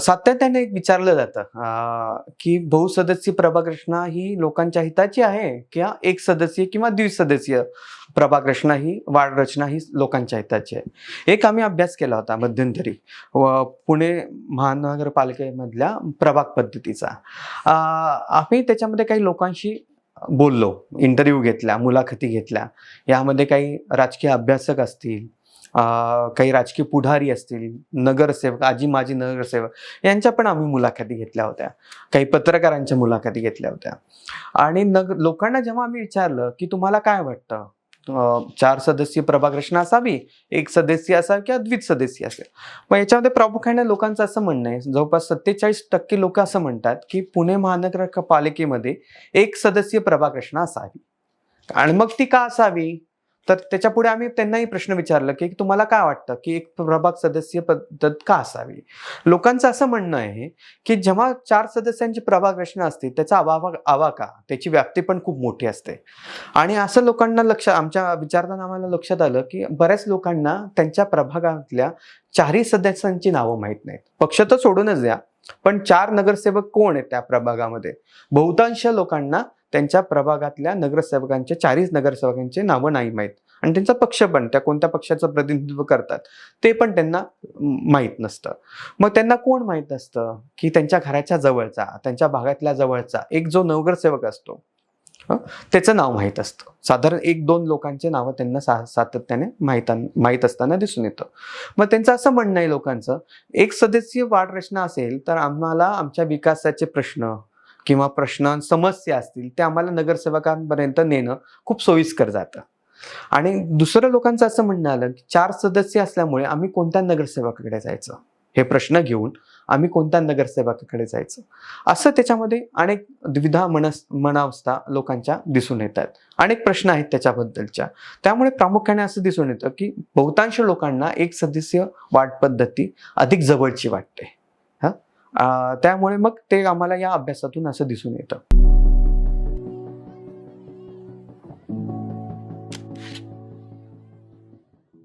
सातत्याने एक विचारलं जातं की बहुसदस्यीय प्रभाग ही लोकांच्या हिताची आहे किंवा एक सदस्यीय किंवा द्विसदस्यीय प्रभाकृष्णा ही वाढ रचना ही लोकांच्या हिताची आहे? एक आम्ही अभ्यास केला होता मध्यंतरी व पुणे महानगरपालिकेमधल्या प्रभाग पद्धतीचा. आम्ही त्याच्यामध्ये काही लोकांशी बोललो इंटरव्ह्यू घेतल्या मुलाखती घेतल्या यामध्ये काही राजकीय अभ्यासक असतील काही राजकीय पुढारी असतील नगरसेवक आजी माजी नगरसेवक यांच्या पण आम्ही मुलाखती घेतल्या होत्या. काही पत्रकारांच्या मुलाखती घेतल्या होत्या. आणि नग लोकांना जेव्हा आम्ही विचारलं की तुम्हाला काय वाटतं? चार सदस्यीय प्रभाग रचना असावी एक सदस्य असावी किंवा द्वित सदस्य असेल. मग याच्यामध्ये प्रामुख्याने लोकांचं असं म्हणणं आहे जवळपास सत्तेचाळीस टक्के लोक असं म्हणतात की पुणे महानगरपालिकेमध्ये एक सदस्यीय प्रभाग रचना असावी. आणि मग ती का असावी? तर त्याच्या पुढे आम्ही त्यांनाही प्रश्न विचारलं की तुम्हाला काय वाटतं की एक प्रभाग सदस्य पद्धत का असावी? लोकांचं असं म्हणणं आहे की जेव्हा चार सदस्यांची प्रभाग रचना असते त्याचा आवाका आवाका त्याची व्याप्ती पण खूप मोठी असते. आणि असं लोकांना लक्ष आमच्या विचारताना आम्हाला लक्षात आलं की बऱ्याच लोकांना त्यांच्या प्रभागातल्या चारही सदस्यांची नावं माहीत नाहीत. पक्ष तर सोडूनच द्या पण चार नगरसेवक कोण आहेत त्या प्रभागामध्ये? बहुतांश लोकांना त्यांच्या प्रभागातल्या नगरसेवकांचे चारीच नगरसेवकांचे नावं नाही माहीत. आणि त्यांचा पक्ष पण त्या कोणत्या पक्षाचं प्रतिनिधित्व करतात ते पण त्यांना माहीत नसतं. मग त्यांना कोण माहीत असतं? की त्यांच्या घराच्या जवळचा त्यांच्या भागातल्या जवळचा एक जो नगरसेवक असतो त्याचं नाव माहीत असतं. साधारण एक दोन लोकांचे नावं त्यांना सा सातत्याने माहीत माहीत असताना दिसून येतं. मग त्यांचं असं म्हणणं आहे लोकांचं एक सदस्यीय वाढ रचना असेल तर आम्हाला आमच्या विकासाचे प्रश्न किंवा प्रश्न समस्या असतील ते आम्हाला नगरसेवकांपर्यंत नेणं खूप सोयीस्कर जातं. आणि दुसरं लोकांचं असं म्हणणं आलं की चार सदस्य असल्यामुळे आम्ही कोणत्या नगरसेवकाकडे जायचं? हे प्रश्न घेऊन आम्ही कोणत्या नगरसेवकाकडे जायचं? असं त्याच्यामध्ये अनेक द्विधा मनस मनावस्था लोकांच्या दिसून येतात. अनेक प्रश्न आहेत त्याच्याबद्दलच्या. त्यामुळे प्रामुख्याने असं दिसून येतं की बहुतांश लोकांना एक सदस्य वाट पद्धती अधिक जवळची वाटते. त्यामुळे मग ते आम्हाला या अभ्यासातून असं दिसून येतं.